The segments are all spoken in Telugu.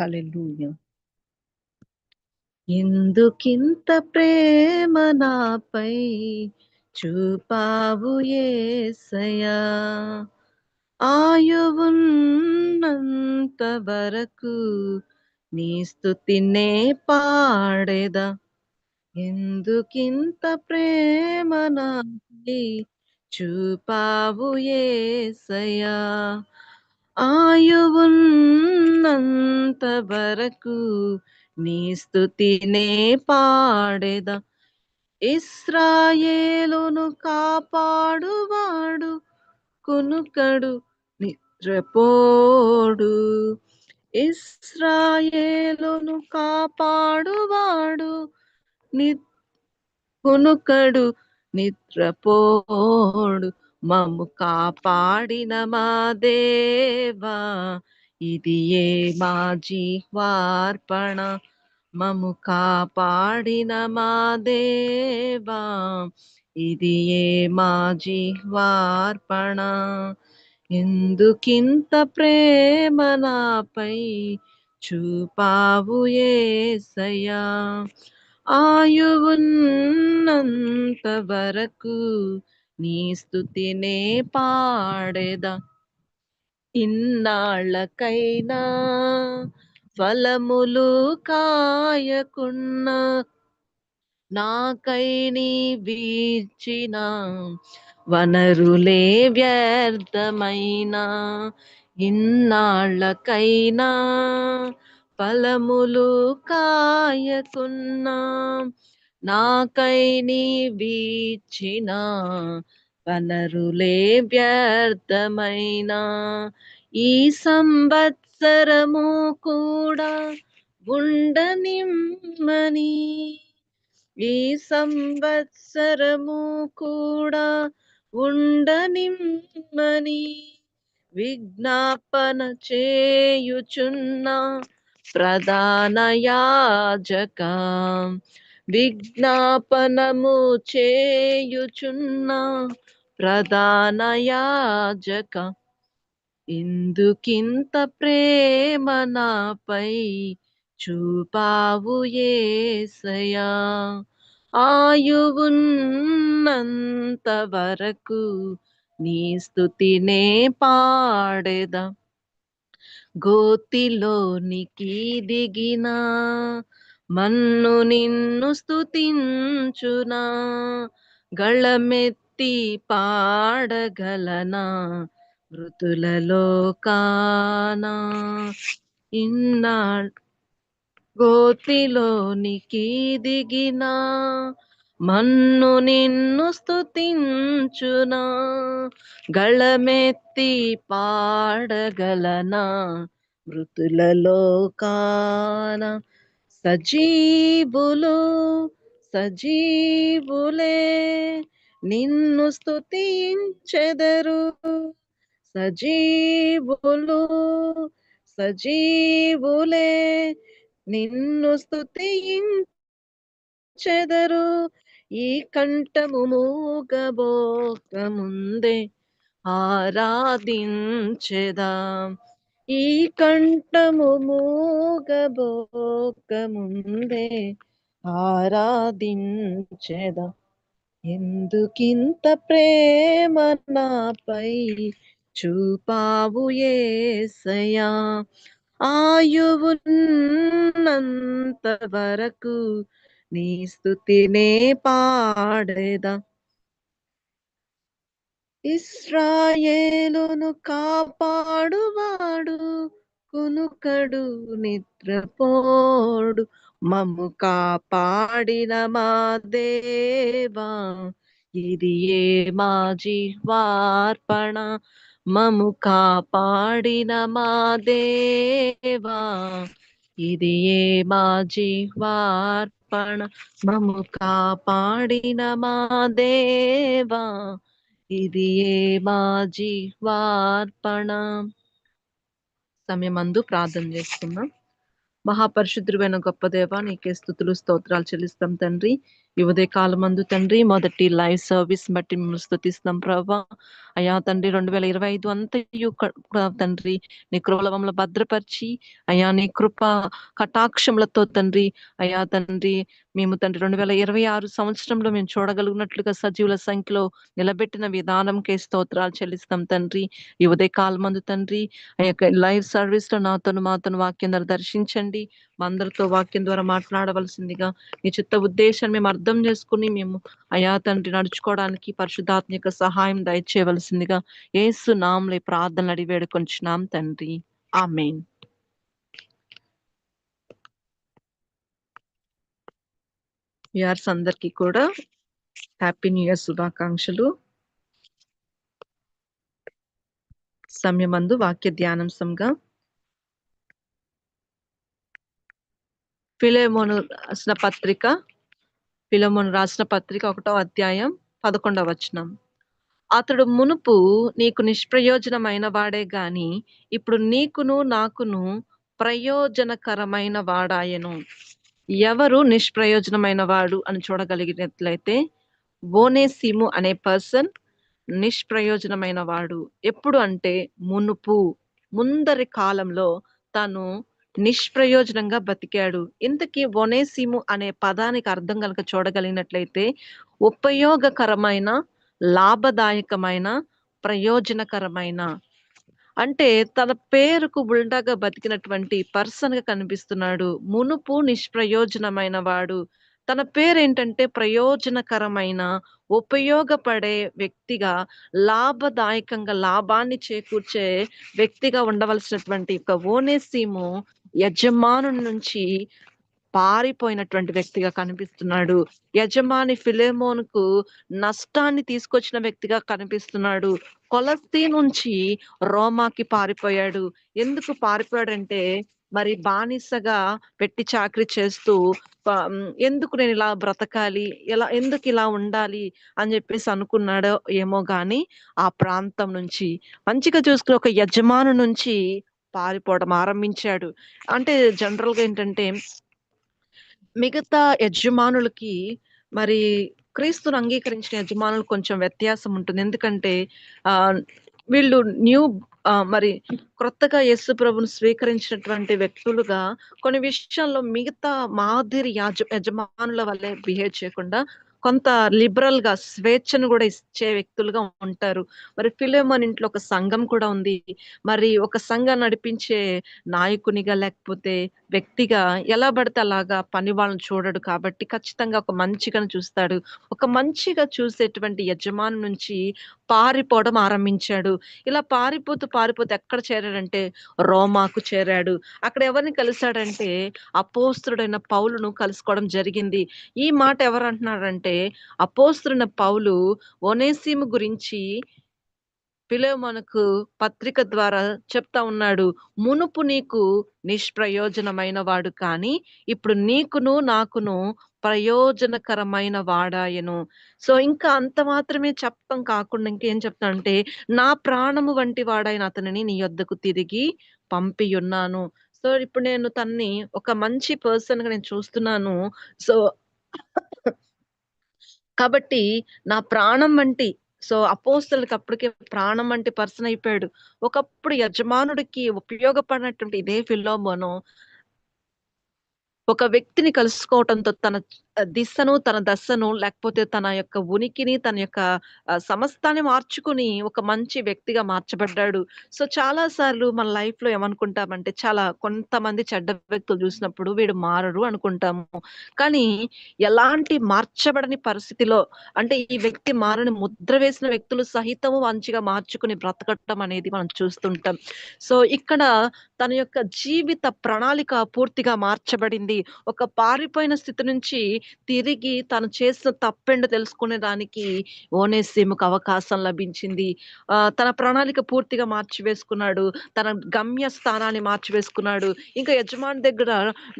హల్లెలూయా ఎందుకింత ప్రేమ నాపై చూపావు ఏసయా ఆయువున్నంత వరకు నీ స్థుతినే పాడేదా? ఎందుకింత ప్రేమ నాపై చూపావు ఏసయా ఆయువున్నంత వరకు నీ స్థుతినే పాడేదా. ఇస్రాయేలును కాపాడువాడు కునుకడు నిద్రపోడు. ఇస్రాయేలును కాపాడువాడు ని కునుకడు నిద్రపోడు. మమ్ము కాపాడిన మా దేవా ఇది ఏ మా జీవార్పణ మము కాపాడిన మా దేవా ఇది ఏ మా జీవార్పణ ఎందుకింత ప్రేమ నాపై చూపావు ఏసయ్యా? ఆయువున్నంత వరకు నీ స్థుతినే పాడేదా. ఇన్నాళ్ళకైనా ఫలములు కాయకున్నా నాకై నీ వీచిన వనరులే వ్యర్థమైన. ఇన్నాళ్ళకైనా ఫలములు కాయకున్నా నాకై నీ వీచిన వనరులే వ్యర్థమైన. ఈ సంవత్సరము కూడా ఉండనిమ్మని. ఈ సంవత్సరము కూడా ఉండనిమ్మని విజ్ఞాపన చేయుచున్న ప్రధాన యాజక. విజ్ఞాపనము చేయుచున్న ప్రధాన యాజక. ఇందుకింత ప్రేమ నాపై చూపావు ఏసయా. ఆయువున్నంత వరకు నీ స్థుతినే పాడెద. గోతిలోనికి దిగినా మన్ను నిన్ను స్థుతించునా గళమెత్తి పాడగలనా మృతులలో కానా ఇన్నా గోతిలోనికి దిగినా మన్ను నిన్ను స్థుతించునా గళమెత్తి పాడగలనా మృతులలో కానా సజీవులు సజీవులే నిన్ను స్థుతించెదరు సజీవులు సజీవులే నిన్ను స్థుతించెదరు ఈ కంఠము మూగబోక ముందే ఆరాధించెదాం. ఈ కంఠము మూగబోక ముందే ఆరాధించెదా. ఎందుకింత ప్రేమ నాపై చూపావు ఏసయా ఆయువున్నంత వరకు నీ స్థుతినే పాడేదా. ఇస్రాయేలును కాపాడువాడు కునుకడు నిద్రపోడు. మమ్ము కాపాడిన మా దేవా ఇది ఏ మా జిహ్వార్పణ మము కాపాడిన మా దేవా ఇది ఏ మా జిహ్వార్పణ మము కాపాడిన మా దేవా ఇది ఏ మా జీవార్పణ. సమయమందు ప్రార్థన చేస్తున్నాం మహాపరిశుద్ధుడైన గొప్ప దేవ నీకే స్థుతులు స్తోత్రాలు చెల్లిస్తాం తండ్రి. ఈ ఉదయ కాలమందు తండ్రి మొదటి లైవ్ సర్వీస్ బట్టి మిమ్మల్ని స్థుతిస్తున్నాం ప్రభా. అయా తండ్రి రెండు వేల ఇరవై ఐదు అంతయు తండ్రి నీ కృపలవంలో భద్రపరిచి అయా నీ కృప కటాక్షములతో తండ్రి అయా తండ్రి మేము తండ్రి రెండు వేల ఇరవై ఆరు సంవత్సరంలో మేము చూడగలిగినట్లుగా సజీవుల సంఖ్యలో నిలబెట్టిన విధానంకే స్తోత్రాలు చెల్లిస్తాం తండ్రి. ఈ ఉదయకాలమందు తండ్రి ఆ యొక్క లైవ్ సర్వీస్లో నాతోను మాతోను వాక్యం దర్శించండి. మా అందరితో వాక్యం ద్వారా మాట్లాడవలసిందిగా మీ చిత్త ఉద్దేశాన్ని మేము అర్థం చేసుకుని మేము అయా తండ్రి నడుచుకోవడానికి పరిశుద్ధాత్మిక సహాయం దయచేయవలసిందిగా ఏసు నాంలే ప్రార్థన అడిగి వేడుకొంచున్నాం తండ్రి. ఆ మెయిన్ ఇయర్స్ అందరికి కూడా హ్యాపీ న్యూ ఇయర్ శుభాకాంక్షలు. సమయమందు వాక్య ధ్యానాంశంగా ఫిలేమోను రాసిన పత్రిక ఫిలోమోను రాసిన పత్రిక ఒకటో అధ్యాయం పదకొండవ వచనం. అతడు మునుపు నీకు నిష్ప్రయోజనమైన వాడే గాని ఇప్పుడు నీకును నాకును ప్రయోజనకరమైన వాడాయను. ఎవరు నిష్ప్రయోజనమైన వాడు అని చూడగలిగినట్లయితే ఓనేసిము అనే పర్సన్ నిష్ప్రయోజనమైన వాడు. ఎప్పుడు అంటే మునుపు ముందరి కాలంలో తను నిష్ప్రయోజనంగా బతికాడు. ఇంతకీ ఒనేసిము అనే పదానికి అర్థం కనుక చూడగలిగినట్లయితే ఉపయోగకరమైన లాభదాయకమైన ప్రయోజనకరమైన అంటే తన పేరుకు ఉల్టాగా బతికినటువంటి పర్సన్గా కనిపిస్తున్నాడు. మునుపు నిష్ప్రయోజనమైన వాడు. తన పేరు ఏంటంటే ప్రయోజనకరమైన ఉపయోగపడే వ్యక్తిగా లాభదాయకంగా లాభాన్ని చేకూర్చే వ్యక్తిగా ఉండవలసినటువంటి ఒక ఓనేసీము యజమాను నుంచి పారిపోయినటువంటి వ్యక్తిగా కనిపిస్తున్నాడు. యజమాని ఫిలేమోన్కు నష్టాన్ని తీసుకొచ్చిన వ్యక్తిగా కనిపిస్తున్నాడు. కొలస్తీ నుంచి రోమాకి పారిపోయాడు. ఎందుకు పారిపోయాడంటే మరి బానిసగా పెట్టి చాకరీ చేస్తూ ఎందుకు నేను ఇలా బ్రతకాలి ఎలా ఎందుకు ఇలా ఉండాలి అని చెప్పేసి అనుకున్నాడో ఏమో గాని ఆ ప్రాంతం నుంచి మంచిగా చూసుకుని ఒక యజమాను నుంచి పారిపోవడం ఆరంభించాడు. అంటే జనరల్గా ఏంటంటే మిగతా యజమానులకి మరి క్రీస్తును అంగీకరించిన యజమానులు కొంచెం వ్యత్యాసం ఉంటుంది. ఎందుకంటే ఆ వీళ్ళు న్యూ మరి క్రొత్తగా యేసు ప్రభును స్వీకరించినటువంటి వ్యక్తులుగా కొన్ని విషయాల్లో మిగతా మాదిరి యజమానుల వల్లే బిహేవ్ చేయకుండా కొంత లిబరల్గా స్వేచ్ఛను కూడా ఇచ్చే వ్యక్తులుగా ఉంటారు. మరి ఫిలోమన్ ఇంట్లో ఒక సంఘం కూడా ఉంది. మరి ఒక సంఘం నడిపించే నాయకునిగా లేకపోతే వ్యక్తిగా ఎలా పడితే అలాగా పని వాళ్ళని చూడడు కాబట్టి ఖచ్చితంగా ఒక మంచిగా చూస్తాడు. ఒక మంచిగా చూసేటువంటి యజమాని నుంచి పారిపోవడం ఆరంభించాడు. ఇలా పారిపోతూ పారిపోతూ ఎక్కడ చేరాడంటే రోమాకు చేరాడు. అక్కడ ఎవరిని కలిశాడంటే అపోస్తుడైన పౌలును కలుసుకోవడం జరిగింది. ఈ మాట ఎవరు అంటున్నాడంటే అపోస్తుడైన పౌలు ఒనేసిము గురించి మనకు పత్రిక ద్వారా చెప్తా ఉన్నాడు. మునుపు నీకు నిష్ప్రయోజనమైన వాడు కానీ ఇప్పుడు నీకును నాకును ప్రయోజనకరమైన వాడాయను. సో ఇంకా అంత మాత్రమే చెప్పడం కాకుండా ఇంకేం చెప్తానంటే నా ప్రాణము వంటి వాడైన అతనిని నీ యొద్దకు తిరిగి పంపియున్నాను. సో ఇప్పుడు నేను తన్ని ఒక మంచి పర్సన్గా నేను చూస్తున్నాను. సో కాబట్టి నా ప్రాణం వంటి సో అపోస్తలకి అప్పటికే ప్రాణం అంటే పర్సన్ అయిపోయాడు. ఒకప్పుడు యజమానుడికి ఉపయోగపడినటువంటి ఇదే ఫిల్లోమోను ఒక వ్యక్తిని కలుసుకోవటంతో తన దిశను తన దశను లేకపోతే తన యొక్క ఉనికిని తన యొక్క సమస్తాన్ని మార్చుకుని ఒక మంచి వ్యక్తిగా మార్చబడ్డాడు. సో చాలా సార్లు మన లైఫ్లో ఏమనుకుంటామంటే చాలా కొంతమంది చెడ్డ వ్యక్తులు చూసినప్పుడు వీడు మారరు అనుకుంటాము. కానీ ఎలాంటి మార్చబడని పరిస్థితిలో అంటే ఈ వ్యక్తి మారని ముద్ర వేసిన వ్యక్తులు సహితము మంచిగా మార్చుకుని బ్రతకటం అనేది మనం చూస్తుంటాం. సో ఇక్కడ తన యొక్క జీవిత ప్రణాళిక పూర్తిగా మార్చబడింది. ఒక పారిపోయిన స్థితి నుంచి తిరిగి తను చేసిన తప్పెండు తెలుసుకునే దానికి ఓనేసీముకు అవకాశం లభించింది. ఆ తన ప్రణాళిక పూర్తిగా మార్చివేసుకున్నాడు. తన గమ్య స్థానాన్ని మార్చివేసుకున్నాడు. ఇంకా యజమాని దగ్గర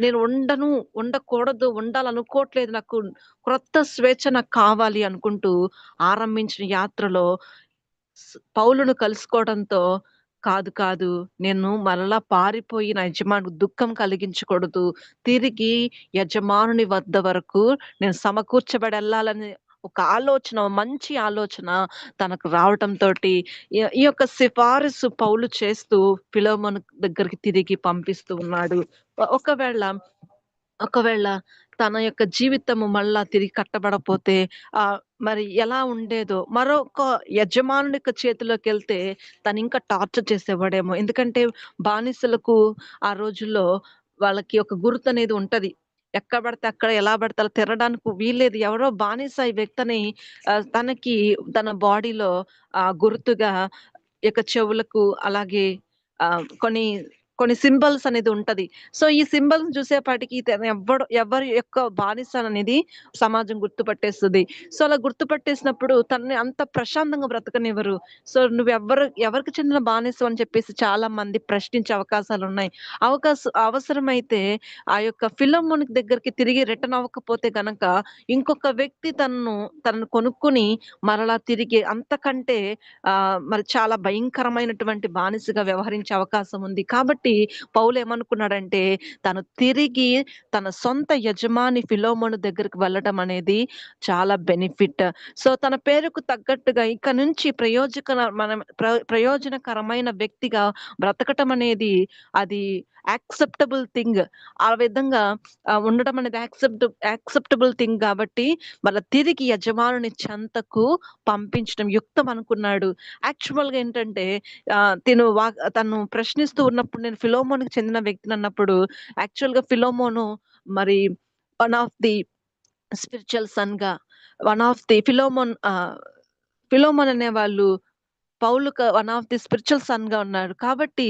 నేను ఉండను ఉండకూడదు ఉండాలనుకోవట్లేదు నాకు క్రొత్త స్వేచ్ఛ నాకు కావాలి అనుకుంటూ ఆరంభించిన యాత్రలో పౌలును కలుసుకోవడంతో కాదు. కాదు. నేను మరలా పారిపోయి నా యజమానికి దుఃఖం కలిగించకూడదు. తిరిగి యజమానుని వద్ద వరకు నేను సమకూర్చబడెళ్ళాలని ఒక ఆలోచన, మంచి ఆలోచన తనకు రావటం తోటి ఈ యొక్క సిఫారసు పౌలు చేస్తూ ఫిలెమోను దగ్గరికి తిరిగి పంపిస్తూ ఉన్నాడు. ఒకవేళ, ఒకవేళ తన యొక్క జీవితము మళ్ళా తిరిగి కట్టబడపోతే ఆ మరి ఎలా ఉండేదో మరొక యజమానుని యొక్క తను ఇంకా టార్చర్ చేసేవాడేమో. ఎందుకంటే బానిసలకు ఆ రోజుల్లో వాళ్ళకి ఒక గుర్తనేది ఉంటది. ఎక్కడ పడితే అక్కడ, ఎలా పడితే అలా తిరగడానికి వీల్లేదు. ఎవరో బానిస ఈ వ్యక్తిని తనకి తన బాడీలో ఆ గుర్తుగా ఇక చెవులకు అలాగే కొన్ని కొన్ని సింబల్స్ అనేది ఉంటది. సో, ఈ సింబల్స్ చూసేపాటికి ఎవడు ఎవ్వడు ఎవరి యొక్క బానిస అనేది సమాజం గుర్తుపట్టేస్తుంది సో, అలా గుర్తుపట్టేసినప్పుడు తనని అంత ప్రశాంతంగా బ్రతకనివ్వరు. సో, నువ్వు ఎవరు ఎవరికి చెందిన బానిసం అని చెప్పేసి చాలా మంది ప్రశ్నించే అవకాశాలు ఉన్నాయి అవకాశ అవసరమైతే ఆ యొక్క ఫిలెమోను దగ్గరికి తిరిగి రిటర్న్ అవ్వకపోతే గనక ఇంకొక వ్యక్తి తనను, తనను కొనుక్కుని మరలా తిరిగి అంతకంటే ఆ మరి చాలా భయంకరమైనటువంటి బానిసగా వ్యవహరించే అవకాశం ఉంది. కాబట్టి పౌలేమనుకున్నాడంటే తను తిరిగి తన సొంత యజమాని ఫిలోమోను దగ్గరికి వెళ్ళడం అనేది చాలా బెనిఫిట్. సో, తన పేరుకు తగ్గట్టుగా ఇక నుంచి ప్రయోజక మనం ప్రయోజనకరమైన వ్యక్తిగా బ్రతకటం అనేది అది యాక్సెప్టబుల్ థింగ్. ఆ విధంగా ఉండడం అనేది యాక్సెప్ట్ యాక్సెప్టబుల్ థింగ్ కాబట్టి వాళ్ళ తిరిగి యజమానుని చెంతకు పంపించడం యుక్తం అనుకున్నాడు. యాక్చువల్‌గా ఏంటంటే తిను వా తను ప్రశ్నిస్తూ ఉన్నప్పుడు నేను ఫిలోమోన్కి చెందిన వ్యక్తిని అన్నప్పుడు యాక్చువల్‌గా ఫిలోమోను మరి one of the spiritual సన్‌గా one of the Philemon Philemon అనే వాళ్ళు పౌలు వన్ ఆఫ్ ది స్పిరిచ్యువల్ సన్‌గా ఉన్నాడు. కాబట్టి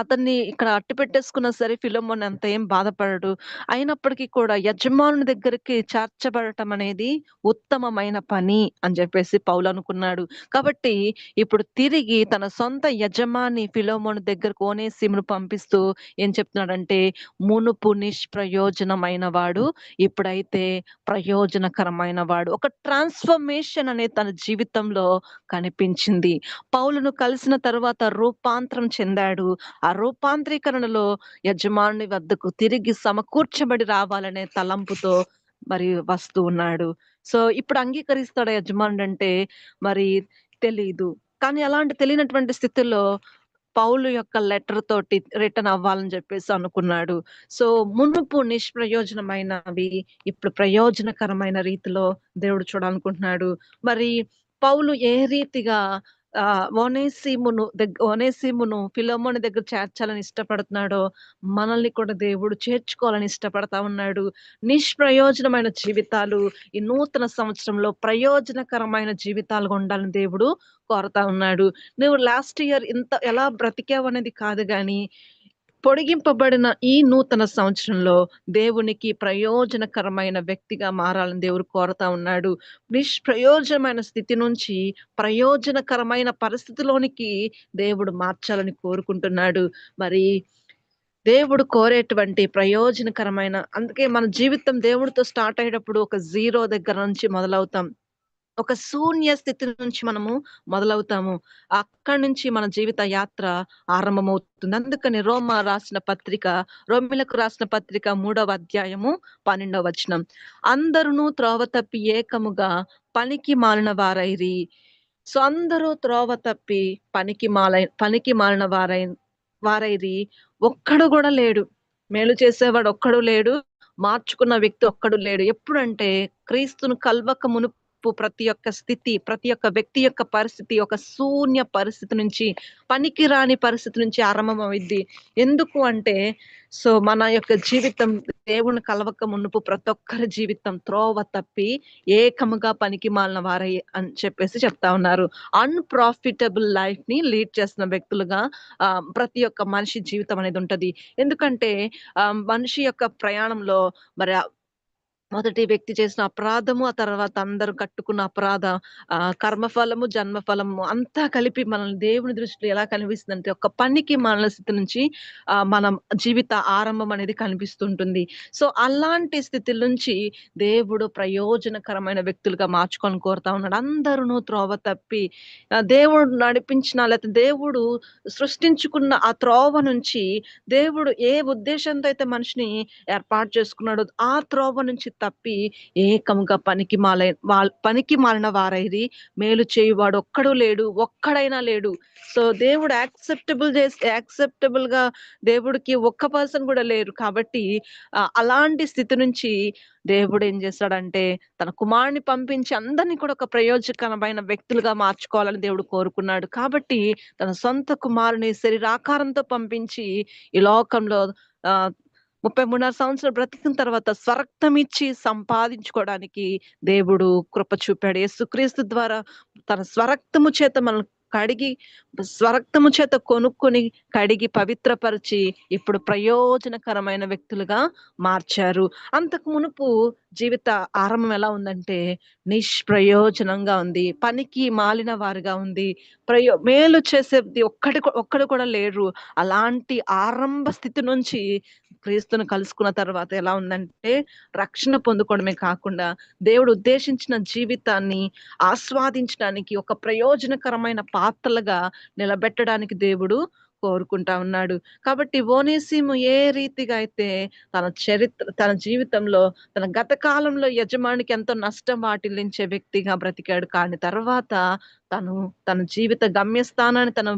అతన్ని ఇక్కడ అట్టిపెట్టేసుకున్నా సరే ఫిలోమోన్ అంత ఏం బాధపడడు. అయినప్పటికీ కూడా యజమానుని దగ్గరికి చేర్చబడటం అనేది ఉత్తమమైన పని అని చెప్పేసి పౌలనుకున్నాడు. కాబట్టి ఇప్పుడు తిరిగి తన సొంత యజమాని ఫిలోమోన్ దగ్గరకు ఓనేసిమును పంపిస్తూ ఏం చెప్తున్నాడంటే, మునుపు నిష్ప్రయోజనమైన వాడు ఇప్పుడైతే ప్రయోజనకరమైన వాడు. ఒక ట్రాన్స్‌ఫర్మేషన్ అనేది తన జీవితంలో కనిపించింది. పౌలను కలిసిన తర్వాత రూపాంతరం చెందాడు. ఆ రూపాంతరీకరణలో యజమానుని వద్దకు తిరిగి సమకూర్చబడి రావాలనే తలంపుతో మరి వస్తూ ఉన్నాడు. సో, ఇప్పుడు అంగీకరిస్తాడు యజమానుడు అంటే మరి తెలీదు. కానీ అలాంటి తెలియనటువంటి స్థితిలో పౌలు యొక్క లెటర్ తోటి రిటర్న్ అవ్వాలని చెప్పేసి అనుకున్నాడు. సో, మునుపు నిష్ప్రయోజనమైనవి ఇప్పుడు ప్రయోజనకరమైన రీతిలో దేవుడు చూడాలనుకుంటున్నాడు. మరి పౌలు ఏ రీతిగా ఓనేసిమును దగ్ ఓనేసిమును ఫిలెమోను దగ్గర చేర్చాలని ఇష్టపడుతున్నాడో, మనల్ని కూడా దేవుడు చేర్చుకోవాలని ఇష్టపడతా ఉన్నాడు. నిష్ప్రయోజనమైన జీవితాలు ఈ నూతన సంవత్సరంలో ప్రయోజనకరమైన జీవితాలుగా ఉండాలని దేవుడు కోరతా ఉన్నాడు. నువ్వు లాస్ట్ ఇయర్ ఇంత ఎలా బ్రతికావనేది కాదు కానీ పొడిగింపబడిన ఈ నూతన సంవత్సరంలో దేవునికి ప్రయోజనకరమైన వ్యక్తిగా మారాలని దేవుడు కోరతా ఉన్నాడు. నిష్ప్రయోజనమైన స్థితి నుంచి ప్రయోజనకరమైన పరిస్థితిలోనికి దేవుడు మార్చాలని కోరుకుంటున్నాడు. మరి దేవుడు కోరేటువంటి ప్రయోజనకరమైన అందుకే మన జీవితం దేవుడితో స్టార్ట్ అయ్యేటప్పుడు ఒక జీరో దగ్గర నుంచి మొదలవుతాం. ఒక శూన్య స్థితి నుంచి మనము మొదలవుతాము. అక్కడి నుంచి మన జీవిత యాత్ర ఆరంభమవుతుంది. అందుకని రోమా రాసిన పత్రిక రోమిలకు రాసిన పత్రిక మూడవ అధ్యాయము 12వ వచనం. అందరును త్రోవ తప్పి ఏకముగా పనికి మాలిన వారైరి. సో, అందరూ త్రోవ తప్పి పనికి మాలై పనికి మాలిన వారై వారైరి. ఒక్కడు కూడా లేడు. మేలు చేసేవాడు ఒక్కడు లేడు. మార్చుకున్న వ్యక్తి ఒక్కడు లేడు. ఎప్పుడంటే క్రీస్తును కల్వక మునుపు ప్రతి ఒక్క స్థితి, ప్రతి ఒక్క వ్యక్తి యొక్క పరిస్థితి ఒక శూన్య పరిస్థితి నుంచి, పనికిరాని పరిస్థితి నుంచి ఆరంభమవుద్ది. ఎందుకు అంటే సో, మన యొక్క జీవితం దేవుని కలవక మునుపు ప్రతి ఒక్కరి జీవితం త్రోవ తప్పి ఏకముగా పనికి మాలిన వారై అని చెప్పేసి చెప్తా ఉన్నారు. అన్‌ప్రాఫిటబుల్ లైఫ్‌ని లీడ్ చేస్తున్న వ్యక్తులుగా ప్రతి ఒక్క మనిషి జీవితం అనేది ఉంటది. ఎందుకంటే మనిషి యొక్క ప్రయాణంలో మరి మొదటి వ్యక్తి చేసిన అపరాధము, ఆ తర్వాత అందరూ కట్టుకున్న అపరాధ కర్మఫలము, జన్మఫలము అంతా కలిపి మనల్ని దేవుని దృష్టిలో ఎలా కనిపిస్తుందంటే, ఒక పనికి మాలిన స్థితి నుంచి మనం జీవిత ఆరంభం అనేది కనిపిస్తుంటుంది. సో, అలాంటి స్థితి నుంచి దేవుడు ప్రయోజనకరమైన వ్యక్తులుగా మార్చుకొని కోరుతా ఉన్నాడు. అందరూ త్రోవ తప్పి దేవుడు నడిపించిన లేకపోతే దేవుడు సృష్టించుకున్న ఆ త్రోవ నుంచి దేవుడు ఏ ఉద్దేశంతో అయితే మనిషిని ఏర్పాటు చేసుకున్నాడో, ఆ త్రోవ నుంచి తప్పి ఏకముగా పనికి మాలై పనికి మాలిన వారైది మేలు చేయువాడు ఒక్కడు లేడు. ఒక్కడైనా లేడు. సో, దేవుడు యాక్సెప్టబుల్ చేసి యాక్సెప్టబుల్‌గా దేవుడికి ఒక్క పర్సన్ కూడా లేరు. కాబట్టి అలాంటి స్థితి నుంచి దేవుడు ఏం చేశాడంటే, తన కుమారుడిని పంపించి అందరిని కూడా ఒక ప్రయోజకమైన వ్యక్తులుగా మార్చుకోవాలని దేవుడు కోరుకున్నాడు. కాబట్టి తన సొంత కుమారుని శరీరాకారంతో పంపించి ఈ లోకంలో ముప్పై మూడున్నర సంవత్సరాలు బ్రతికిన తర్వాత స్వరక్తం ఇచ్చి సంపాదించుకోవడానికి దేవుడు కృప చూపాడు. యేసుక్రీస్తు ద్వారా తన స్వరక్తము చేత మనం కడిగి స్వరక్తము చేత కొనుక్కొని, కడిగి పవిత్రపరిచి ఇప్పుడు ప్రయోజనకరమైన వ్యక్తులుగా మార్చారు. అంతకు మునుపు జీవిత ఆరంభం ఎలా ఉందంటే, నిష్ప్రయోజనంగా ఉంది. పనికి మాలిన వారుగా ఉంది. ప్రయో మేలు చేసేది ఒక్కటి ఒక్కడు కూడా లేరు. అలాంటి ఆరంభ స్థితి నుంచి క్రీస్తుని కలుసుకున్న తర్వాత ఎలా ఉందంటే, రక్షణ పొందుకోవడమే కాకుండా, దేవుడు ఉద్దేశించిన జీవితాన్ని ఆస్వాదించడానికి ఒక ప్రయోజనకరమైన పాత్రలుగా నిలబెట్టడానికి దేవుడు కోరుకుంటా ఉన్నాడు. కాబట్టి ఓనేసిము ఏ రీతిగా అయితే తన చరిత్ర తన జీవితంలో తన గత కాలంలో యజమానికి ఎంతో నష్టం వాటిల్లించే వ్యక్తిగా బ్రతికాడు. కానీ తర్వాత తను తన జీవిత గమ్యస్థానాన్ని తన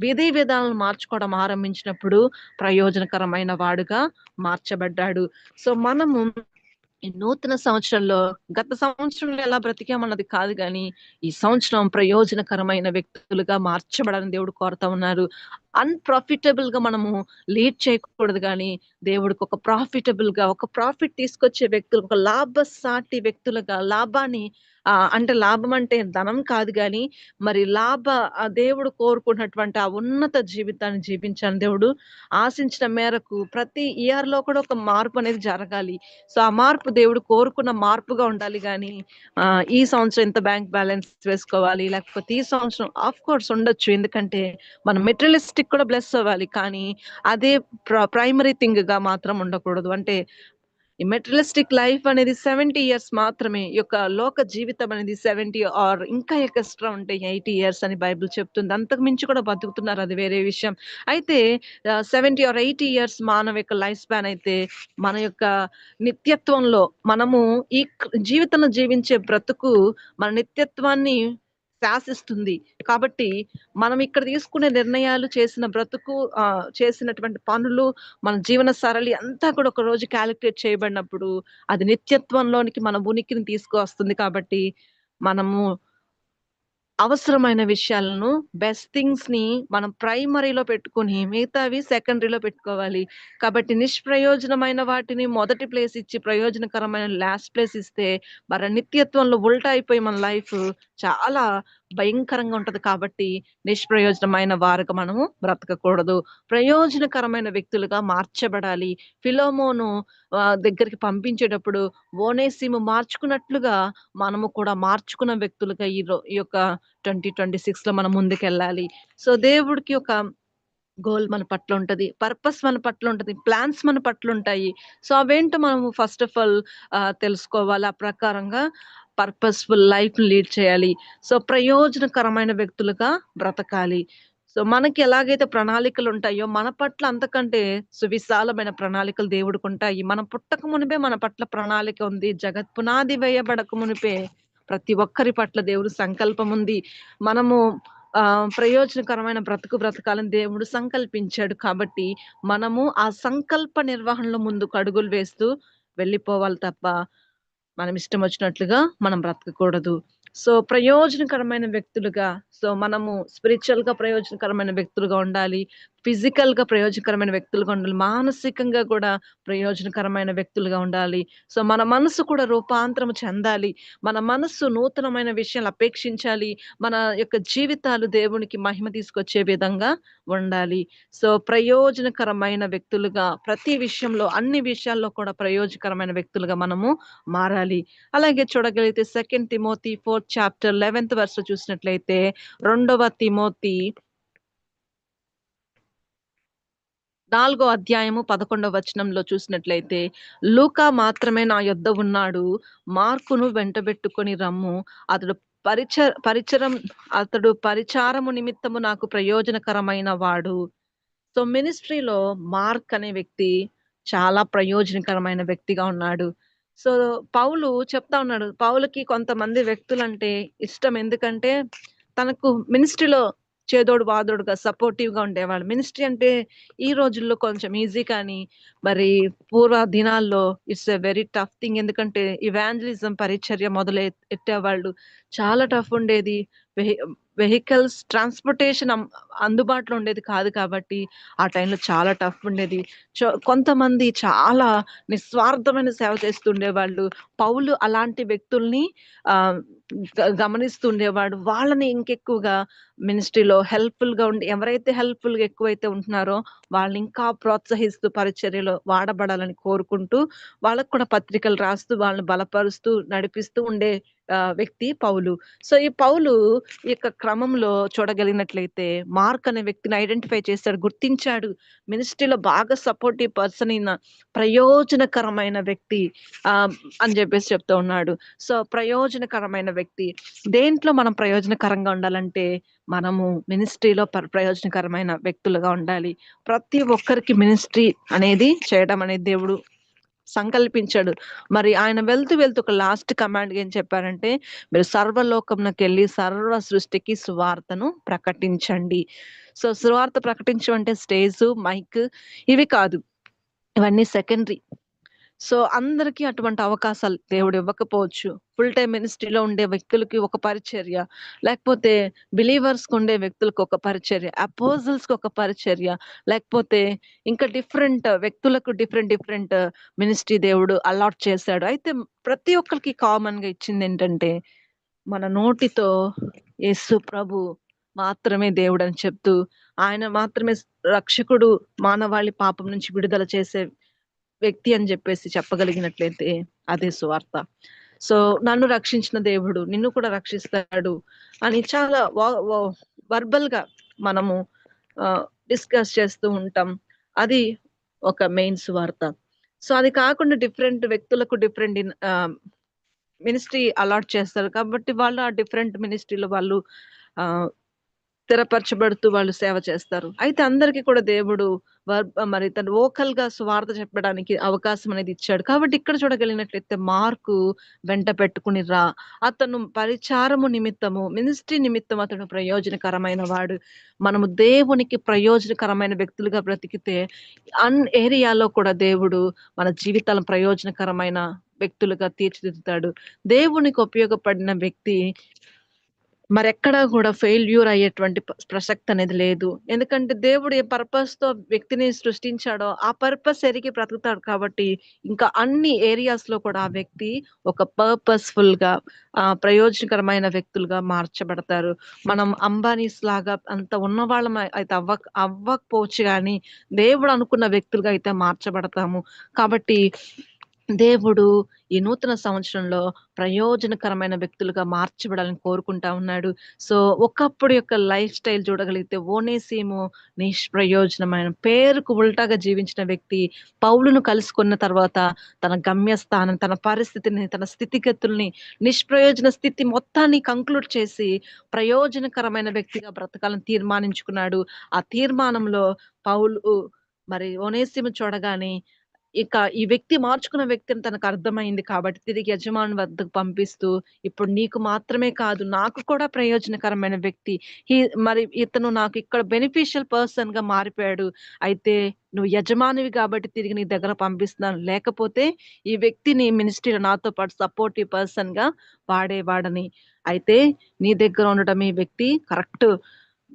విధి విధానాలను మార్చుకోవడం ఆరంభించినప్పుడు ప్రయోజనకరమైన వాడుగా మార్చబడ్డాడు. సో, మనము ఈ నూతన సంవత్సరంలో గత సంవత్సరంలో ఎలా బ్రతికామన్నది కాదు కానీ ఈ సంవత్సరం ప్రయోజనకరమైన వ్యక్తులుగా మార్చబడాలని దేవుడు కోరుతా ఉన్నారు. అన్‌ప్రాఫిటబుల్‌గా మనము లీడ్ చేయకూడదు కానీ దేవుడికి ఒక ప్రాఫిటబుల్గా ఒక ప్రాఫిట్ తీసుకొచ్చే వ్యక్తులు, ఒక లాభసాటి వ్యక్తులుగా లాభాన్ని అంటే లాభం అంటే ధనం కాదు కానీ మరి లాభ దేవుడు కోరుకున్నటువంటి ఆ ఉన్నత జీవితాన్ని జీవించాను దేవుడు ఆశించిన మేరకు ప్రతి ఇయర్లో కూడా ఒక మార్పు అనేది జరగాలి. సో, ఆ మార్పు దేవుడు కోరుకున్న మార్పుగా ఉండాలి కానీ ఈ సంవత్సరం ఇంత బ్యాంక్ బ్యాలెన్స్ వేసుకోవాలి, లేకపోతే ఈ సంవత్సరం ఆఫ్ కోర్స్ ఉండొచ్చు. ఎందుకంటే, మనం మెటీరియలిస్టిక్ కూడా బ్లెస్ అవ్వాలి. కానీ, అదే ప్ర ప్రైమరీ థింగ్‌గా మాత్రం ఉండకూడదు. అంటే, ఈ మెటీరియలిస్టిక్ లైఫ్ అనేది 70 ఇయర్స్ మాత్రమే. ఈ యొక్క లోక జీవితం అనేది 70 ఆర్ ఇంకా ఎక్స్‌ట్రా ఉంటాయి ఎయిటీ ఇయర్స్ అని బైబిల్ చెప్తుంది. అంతకు మించి కూడా బతుకుతున్నారు అది వేరే విషయం. అయితే సెవెంటీ ఆర్ 80 ఇయర్స్ మానవ యొక్క లైఫ్ స్పాన్ అయితే, మన యొక్క నిత్యత్వంలో మనము ఈ జీవితంలో జీవించే బ్రతుకు మన నిత్యత్వాన్ని శాసిస్తుంది. కాబట్టి, మనం ఇక్కడ తీసుకునే నిర్ణయాలు, చేసిన బ్రతుకు ఆ చేసినటువంటి పనులు, మన జీవన సరళి అంతా కూడా ఒక రోజు క్యాలిక్యులేట్ చేయబడినప్పుడు, అది నిత్యత్వంలోనికి మన ఉనికిని తీసుకువస్తుంది కాబట్టి, మనము అవసరమైన విషయాలను బెస్ట్ థింగ్స్ని మనం ప్రైమరీలో పెట్టుకొని, మిగతావి సెకండరీలో పెట్టుకోవాలి. కాబట్టి నిష్ప్రయోజనమైన వాటిని మొదటి ప్లేస్ ఇచ్చి, ప్రయోజనకరమైన లాస్ట్ ప్లేస్ ఇస్తే, మరి నిత్యత్వంలో ఉల్టా అయిపోయి మన లైఫ్ చాలా భయంకరంగా ఉంటది కాబట్టి, నిష్ప్రయోజనమైన వారుగా మనము బ్రతకకూడదు. ప్రయోజనకరమైన వ్యక్తులుగా మార్చబడాలి. ఫిలోమోను దగ్గరికి పంపించేటప్పుడు ఓనేసిము మార్చుకున్నట్లుగా మనము కూడా మార్చుకున్న వ్యక్తులుగా ఈ యొక్క ట్వంటీ ట్వంటీ సిక్స్లో మనం ముందుకెళ్ళాలి. సో, దేవుడికి ఒక గోల్ మన పట్ల ఉంటుంది పర్పస్ మన పట్ల ఉంటుంది ప్లాన్స్ మన పట్ల ఉంటాయి. సో, అవేంటో మనము ఫస్ట్ ఆఫ్ ఆల్ తెలుసుకోవాలి. ఆ ప్రకారంగా పర్పస్‌ఫుల్ లైఫ్‌ని లీడ్ చేయాలి. సో, ప్రయోజనకరమైన వ్యక్తులుగా బ్రతకాలి. సో, మనకి ఎలాగైతే ప్రణాళికలు ఉంటాయో మన పట్ల అంతకంటే సువిశాలమైన ప్రణాళికలు దేవుడికి ఉంటాయి మనం పుట్టక మునుపే మన పట్ల ప్రణాళిక ఉంది. జగత్ పునాది వేయబడక మునుపే ప్రతి ఒక్కరి పట్ల దేవుడు సంకల్పం ఉంది. మనము ఆ ప్రయోజనకరమైన బ్రతుకు బ్రతకాలని దేవుడు సంకల్పించాడు. కాబట్టి, మనము ఆ సంకల్ప నిర్వహణలో ముందుకు అడుగులు వేస్తూ వెళ్ళిపోవాలి తప్ప, మనం ఇష్టం వచ్చినట్లుగా మనం బ్రతకకూడదు. సో, ప్రయోజనకరమైన వ్యక్తులుగా సో, మనము స్పిరిచ్యువల్‌గా ప్రయోజనకరమైన వ్యక్తులుగా ఉండాలి. ఫిజికల్‌గా ప్రయోజనకరమైన వ్యక్తులుగా ఉండాలి. మానసికంగా కూడా ప్రయోజనకరమైన వ్యక్తులుగా ఉండాలి. సో, మన మనసు కూడా రూపాంతరం చెందాలి. మన మనస్సు నూతనమైన విషయాలు అపేక్షించాలి. మన యొక్క జీవితాలు దేవునికి మహిమ తీసుకొచ్చే విధంగా ఉండాలి. సో, ప్రయోజనకరమైన వ్యక్తులుగా ప్రతి విషయంలో అన్ని విషయాల్లో కూడా ప్రయోజనకరమైన వ్యక్తులుగా మనము మారాలి. అలాగే చూడగలిగితే second Timothy fourth chapter eleventh verse చూసినట్లయితే రెండవ తిమోతి నాలుగో అధ్యాయము 11వ వచనంలో చూసినట్లయితే, లూకా మాత్రమే నా యొద్ద ఉన్నాడు. మార్కును వెంటబెట్టుకొని రమ్ము. అతడు పరిచ పరిచరం అతడు పరిచారము నిమిత్తము నాకు ప్రయోజనకరమైన వాడు. సో, మినిస్ట్రీలో మార్క్ అనే వ్యక్తి చాలా ప్రయోజనకరమైన వ్యక్తిగా ఉన్నాడు. సో, పౌలు చెప్తా ఉన్నాడు. పౌలకి కొంతమంది వ్యక్తులంటే ఇష్టం. ఎందుకంటే తనకు మినిస్ట్రీలో చేదోడు వాదోడుగా సపోర్టివ్‌గా ఉండేవాళ్ళు. మినిస్ట్రీ అంటే ఈ రోజుల్లో కొంచెం ఈజీ కానీ, మరి పూర్వ దినాల్లో it's a very tough thing. ఎందుకంటే ఇవాంజలిజం పరిచర్య మొదలు ఎట్టేవాళ్ళు. చాలా టఫ్ ఉండేది. వెహి వెహికల్స్ ట్రాన్స్‌పోర్టేషన్ అందుబాటులో ఉండేది కాదు కాబట్టి, ఆ టైంలో చాలా టఫ్ ఉండేది. కొంతమంది చాలా నిస్వార్థమైన సేవ చేస్తుండేవాళ్ళు పౌలు అలాంటి వ్యక్తుల్ని గమనిస్తుండేవాడు గమనిస్తూ ఉండేవాడు. వాళ్ళని ఇంకెక్కువగా మినిస్ట్రీలో హెల్ప్‌ఫుల్‌గా ఉండి ఎవరైతే హెల్ప్‌ఫుల్‌గా ఎక్కువైతే ఉంటున్నారో, వాళ్ళని ఇంకా ప్రోత్సహిస్తూ పరిచర్యలో వాడబడాలని కోరుకుంటూ, వాళ్ళకు కూడా పత్రికలు రాస్తూ, వాళ్ళని బలపరుస్తూ, నడిపిస్తూ ఉండే వ్యక్తి పౌలు. సో, ఈ పౌలు ఈ యొక్క క్రమంలో చూడగలిగినట్లయితే మార్క్ అనే వ్యక్తిని ఐడెంటిఫై చేస్తాడు గుర్తించాడు. మినిస్ట్రీలో బాగా సపోర్టివ్ పర్సన్ అయిన ప్రయోజనకరమైన వ్యక్తి అని చెప్పేసి చెప్తూ ఉన్నాడు. సో, ప్రయోజనకరమైన వ్యక్తి. దేంట్లో మనం ప్రయోజనకరంగా ఉండాలంటే, మనము మినిస్ట్రీలో ప్రయోజనకరమైన వ్యక్తులుగా ఉండాలి. ప్రతి ఒక్కరికి మినిస్ట్రీ అనేది చేయడం అనేది దేవుడు సంకల్పించాడు. మరి ఆయన వెళ్తూ, వెళ్తూ ఒక లాస్ట్ కమాండ్ ఏం చెప్పారంటే, మీరు సర్వలోకమునకెళ్ళి సర్వ సృష్టికి సువార్తను ప్రకటించండి. సో, సువార్త ప్రకటించడం అంటే స్టేజ్ మైక్ ఇవి కాదు. ఇవన్నీ సెకండరీ. సో, అందరికీ అటువంటి అవకాశాలు దేవుడు ఇవ్వకపోవచ్చు. ఫుల్ టైం మినిస్ట్రీలో ఉండే వ్యక్తులకి ఒక పరిచర్య, లేకపోతే బిలీవర్స్‌కి ఉండే వ్యక్తులకు ఒక పరిచర్య, అపోజిల్స్‌కి ఒక పరిచర్య, లేకపోతే ఇంకా డిఫరెంట్ వ్యక్తులకు డిఫరెంట్, డిఫరెంట్ మినిస్ట్రీ దేవుడు అలాట్ చేశాడు. అయితే ప్రతి ఒక్కళ్ళకి కామన్‌గా ఇచ్చిందేంటంటే, మన నోటితో యేసు ప్రభు మాత్రమే దేవుడు అని చెప్తూ, ఆయన మాత్రమే రక్షకుడు, మానవాళి పాపం నుంచి విడుదల చేసే వ్యక్తి అని చెప్పేసి చెప్పగలిగినట్లయితే అదే సువార్త. సో, నన్ను రక్షించిన దేవుడు నిన్ను కూడా రక్షిస్తాడు అని చాలా వ గా మనము డిస్కస్ చేస్తూ ఉంటాం. అది ఒక మెయిన్ సువార్త. సో, అది కాకుండా డిఫరెంట్ వ్యక్తులకు డిఫరెంట్ ఇన్ మినిస్ట్రీ అలాట్ చేస్తారు. కాబట్టి వాళ్ళు ఆ డిఫరెంట్ మినిస్ట్రీలో వాళ్ళు స్థిరపరచబడుతూ వాళ్ళు సేవ చేస్తారు. అయితే అందరికి కూడా దేవుడు మరి తను ఓకల్గా స్వార్థ చెప్పడానికి అవకాశం అనేది ఇచ్చాడు. కాబట్టి ఇక్కడ చూడగలిగినట్లయితే మార్కు వెంట పెట్టుకుని రా. అతను పరిచారము నిమిత్తము, మినిస్ట్రీ నిమిత్తం అతడు ప్రయోజనకరమైన వాడు. మనము దేవునికి ప్రయోజనకరమైన వ్యక్తులుగా బ్రతికితే అన్ ఏరియాలో కూడా దేవుడు మన జీవితాలను ప్రయోజనకరమైన వ్యక్తులుగా తీర్చిదిద్దుతాడు. దేవునికి ఉపయోగపడిన వ్యక్తి మరెక్కడా కూడా ఫెయిల్యూర్ అయ్యేటువంటి ప్రసక్తి అనేది లేదు. ఎందుకంటే దేవుడు ఏ పర్పస్‌తో వ్యక్తిని సృష్టించాడో, ఆ పర్పస్ ఎరిగి బ్రతుకుతాడు కాబట్టి, ఇంకా అన్ని ఏరియాస్‌లో కూడా ఆ వ్యక్తి ఒక పర్పస్‌ఫుల్‌గా గా ప్రయోజనకరమైన వ్యక్తులుగా మార్చబడతారు. మనం అంబానీస్ లాగా అంత ఉన్నవాళ్ళం అయితే అవ్వ అవ్వకపోవచ్చు కానీ దేవుడు అనుకున్న వ్యక్తులుగా అయితే మార్చబడతాము. కాబట్టి దేవుడు ఈ నూతన సంవత్సరంలో ప్రయోజనకరమైన వ్యక్తులుగా మార్చిబడాలని కోరుకుంటా ఉన్నాడు. సో, ఒకప్పుడు యొక్క లైఫ్ స్టైల్ చూడగలిగితే ఓనేసిము నిష్ప్రయోజనమైన పేరుకు ఉల్టాగా జీవించిన వ్యక్తి పౌలును కలుసుకున్న తర్వాత తన గమ్యస్థానం, తన పరిస్థితిని, తన స్థితిగతుల్ని, నిష్ప్రయోజన స్థితి మొత్తాన్ని కంక్లూడ్ చేసి ప్రయోజనకరమైన వ్యక్తిగా బ్రతకాలని తీర్మానించుకున్నాడు. ఆ తీర్మానంలో పౌలు మరి ఓనేసిము చూడగానే ఇక ఈ వ్యక్తి మార్చుకున్న వ్యక్తిని తనకు అర్థమైంది కాబట్టి తిరిగి యజమాని వద్దకు పంపిస్తూ, ఇప్పుడు నీకు మాత్రమే కాదు నాకు కూడా ప్రయోజనకరమైన వ్యక్తి. హీ మరి ఇతను నాకు ఇక్కడ బెనిఫిషియల్ పర్సన్‌గా మారిపోయాడు. అయితే నువ్వు యజమానివి కాబట్టి తిరిగి నీ దగ్గర పంపిస్తున్నాను. లేకపోతే ఈ వ్యక్తిని మినిస్ట్రీలో నాతో పాటు సపోర్టివ్ పర్సన్‌గా వాడేవాడని. అయితే నీ దగ్గర ఉండటం ఈ వ్యక్తి కరెక్ట్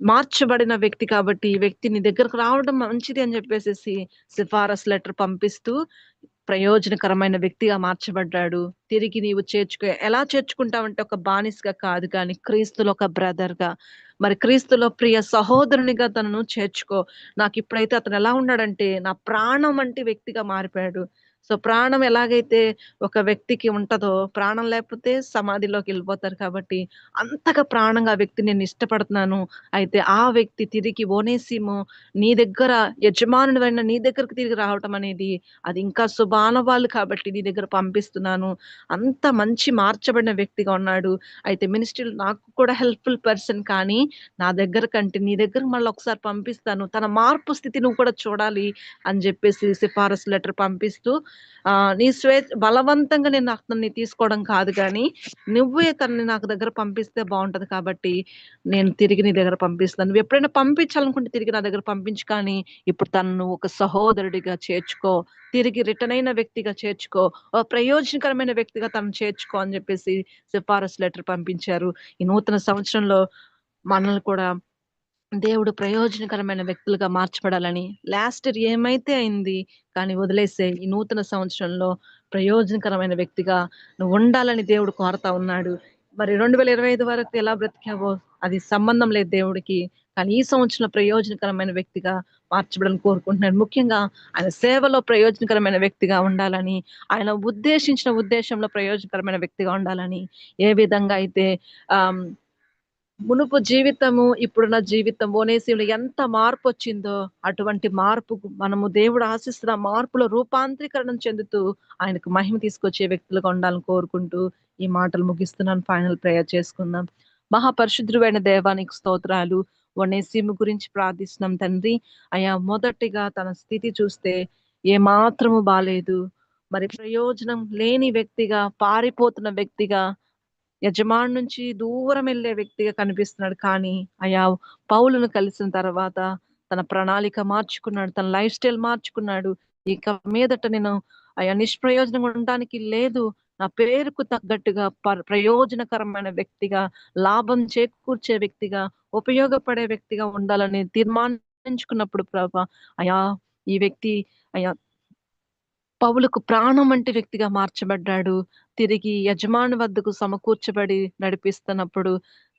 మార్చబడిన వ్యక్తి కాబట్టి ఈ వ్యక్తి నీ దగ్గరకు రావడం మంచిది అని చెప్పేసి సిఫారసు లెటర్ పంపిస్తూ ప్రయోజనకరమైన వ్యక్తిగా మార్చబడ్డాడు. తిరిగి నీవు చేర్చుకో ఎలా చేర్చుకుంటావంటే ఒక బానిసగా కాదు కానీ క్రీస్తులో ఒక బ్రదర్గా మరి క్రీస్తులో ప్రియ సహోదరునిగా తనను చేర్చుకో. నాకు ఇప్పుడైతే అతను ఎలా ఉన్నాడంటే నా ప్రాణం అంటే వ్యక్తిగా మారిపోయాడు. సో ప్రాణం ఎలాగైతే ఒక వ్యక్తికి ఉంటుందో ప్రాణం లేకపోతే సమాధిలోకి వెళ్ళిపోతారు కాబట్టి అంతగా ప్రాణంగా ఆ వ్యక్తి నేను ఇష్టపడుతున్నాను. అయితే ఆ వ్యక్తి తిరిగి ఓనేసిము నీ దగ్గర యజమానుడివైన నీ దగ్గరకు తిరిగి రావటం అనేది అది ఇంకా శుభానుభాలు కాబట్టి నీ దగ్గర పంపిస్తున్నాను. అంత మంచి మార్చబడిన వ్యక్తిగా ఉన్నాడు. అయితే మినిస్ట్రీలో నాకు కూడా హెల్ప్ఫుల్ పర్సన్ కానీ నా దగ్గర కంటే నీ దగ్గర మళ్ళీ ఒకసారి పంపిస్తాను. తన మార్పు స్థితి నువ్వు కూడా చూడాలి అని చెప్పేసి సిఫారసు లెటర్ పంపిస్తూ ఆ నీ స్వే బలవంతంగా నేను అతన్ని తీసుకోవడం కాదు కానీ నువ్వే తనని నాకు దగ్గర పంపిస్తే బాగుంటది కాబట్టి నేను తిరిగి నీ దగ్గర పంపిస్తాను. నువ్వు ఎప్పుడైనా పంపించాలనుకుంటే తిరిగి నా దగ్గర పంపించు కానీ ఇప్పుడు తనను ఒక సహోదరుడిగా చేర్చుకో తిరిగి రిటర్న్ అయిన వ్యక్తిగా చేర్చుకో ఒక ప్రయోజనకరమైన వ్యక్తిగా తను చేర్చుకో అని చెప్పేసి సిఫారసు లెటర్ పంపించారు. ఈ నూతన సంవత్సరంలో మనల్ని కూడా దేవుడు ప్రయోజనకరమైన వ్యక్తులుగా మార్చబడాలని లాస్ట్ ఇయర్ ఏమైతే అయింది కానీ వదిలేసే ఈ నూతన సంవత్సరంలో ప్రయోజనకరమైన వ్యక్తిగా నువ్వు ఉండాలని దేవుడు కోరుతా ఉన్నాడు. మరి రెండు వేల ఇరవై ఐదు వరకు ఎలా బ్రతికావో అది సంబంధం లేదు దేవుడికి కానీ ఈ సంవత్సరం ప్రయోజనకరమైన వ్యక్తిగా మార్చబడని కోరుకుంటున్నాడు. ముఖ్యంగా ఆయన సేవలో ప్రయోజనకరమైన వ్యక్తిగా ఉండాలని ఆయన ఉద్దేశించిన ఉద్దేశంలో ప్రయోజనకరమైన వ్యక్తిగా ఉండాలని ఏ విధంగా అయితే ఆ మునుపు జీవితము ఇప్పుడున్న జీవితం ఓనేసీలో ఎంత మార్పు వచ్చిందో అటువంటి మార్పు మనము దేవుడు ఆశిస్తున్న మార్పులో రూపాంతరీకరణం చెందుతూ ఆయనకు మహిమ తీసుకొచ్చే వ్యక్తులుగా ఉండాలని కోరుకుంటూ ఈ మాటలు ముగిస్తున్నాను. ఫైనల్ ప్రేయర్ చేసుకుందాం. మహాపరిశుద్ధుడైన దేవానికి స్తోత్రాలు. వనేసిము గురించి ప్రార్థిస్తున్నాం తండ్రి. అయా మొదటిగా తన స్థితి చూస్తే ఏ మాత్రము బాలేదు. మరి ప్రయోజనం లేని వ్యక్తిగా పారిపోతున్న వ్యక్తిగా యజమాని నుంచి దూరం వెళ్ళే వ్యక్తిగా కనిపిస్తున్నాడు. కానీ అయా పౌలను కలిసిన తర్వాత తన ప్రణాళిక మార్చుకున్నాడు. తన లైఫ్ స్టైల్ మార్చుకున్నాడు. ఇక మీదట నేను అయా నిష్ప్రయోజనం ఉండడానికి లేదు. నా పేరుకు తగ్గట్టుగా ప్రయోజనకరమైన వ్యక్తిగా లాభం చేకూర్చే వ్యక్తిగా ఉపయోగపడే వ్యక్తిగా ఉండాలని తీర్మానించుకున్నప్పుడు ప్రభా అయా ఈ వ్యక్తి అయ్యా పౌలకు ప్రాణం వంటి వ్యక్తిగా మార్చబడ్డాడు. తిరిగి యజమాని వద్దకు సమకూర్చబడి నడిపిస్తున్నప్పుడు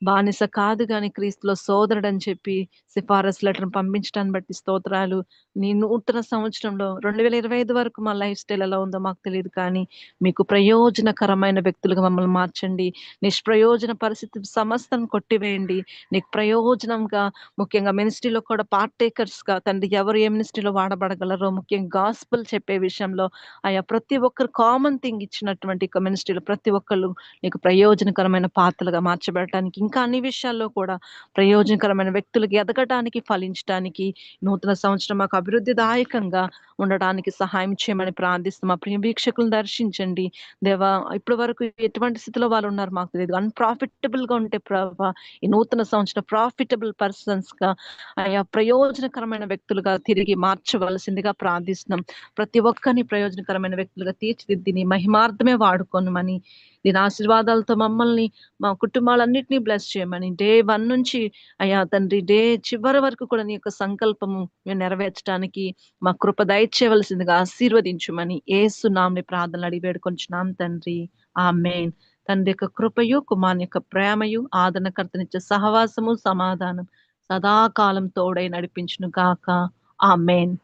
బానిస కాదు కానీ క్రీస్తులో సోదరుడు అని చెప్పి సిఫారసు లెటర్ పంపించడాన్ని బట్టి స్తోత్రాలు. నీ నూతన సంవత్సరంలో రెండు వేల ఇరవై ఐదు వరకు మా లైఫ్ స్టైల్ ఎలా ఉందో మాకు తెలియదు కానీ మీకు ప్రయోజనకరమైన వ్యక్తులుగా మమ్మల్ని మార్చండి. నిష్ప్రయోజన పరిస్థితి సమస్తను కొట్టివేయండి. నీకు ప్రయోజనంగా ముఖ్యంగా మినిస్ట్రీలో కూడా పార్ట్ టేకర్స్గా తండ్రి ఎవరు ఏ మినిస్ట్రీలో వాడబడగలరో ముఖ్యంగా గాస్పుల్ చెప్పే విషయంలో ఆయా ప్రతి ఒక్కరు కామన్ థింగ్ ఇచ్చినటువంటి మినిస్ట్రీలో ప్రతి ఒక్కళ్ళు నీకు ప్రయోజనకరమైన పాత్రలుగా మార్చబడటానికి ఇంకా అన్ని విషయాల్లో కూడా ప్రయోజనకరమైన వ్యక్తులకు ఎదగటానికి ఫలించడానికి నూతన సంవత్సరం మాకు అభివృద్ధిదాయకంగా ఉండడానికి సహాయం చేయమని ప్రార్థిస్తాం మా ప్రియ వీక్షకులను దర్శించండి. దేవా ఇప్పటి వరకు ఎటువంటి స్థితిలో వాళ్ళు ఉన్నారు మాకు తెలియదు. అన్ప్రాఫిటబుల్గా ఉంటే ప్రభా ఈ నూతన సంవత్సరం ప్రాఫిటబుల్ పర్సన్స్గా ఆయా ప్రయోజనకరమైన వ్యక్తులుగా తిరిగి మార్చవలసిందిగా ప్రార్థిస్తున్నాం. ప్రతి ఒక్కరిని ప్రయోజనకరమైన వ్యక్తులుగా తీర్చిదిద్ది మహిమార్థమే వాడుకోనమని దీని ఆశీర్వాదాలతో మమ్మల్ని మా కుటుంబాలన్నింటినీ బ్లెస్ చేయమని డే వన్ నుంచి అయ్యా తండ్రి డే చివరి వరకు కూడా నీ యొక్క సంకల్పము మేము నెరవేర్చడానికి మా కృప దయచేయవలసిందిగా ఆశీర్వదించుమని ఏసునాంని ప్రార్థనలు అడిగి వేడుకొంచున్నాం తండ్రి. ఆ మెయిన్ తండ్రి యొక్క కృపయు కుమార్ యొక్క ప్రేమయు ఆదరణకర్తనిచ్చే సహవాసము సమాధానం సదాకాలం తోడై నడిపించును గాక. ఆ మెయిన్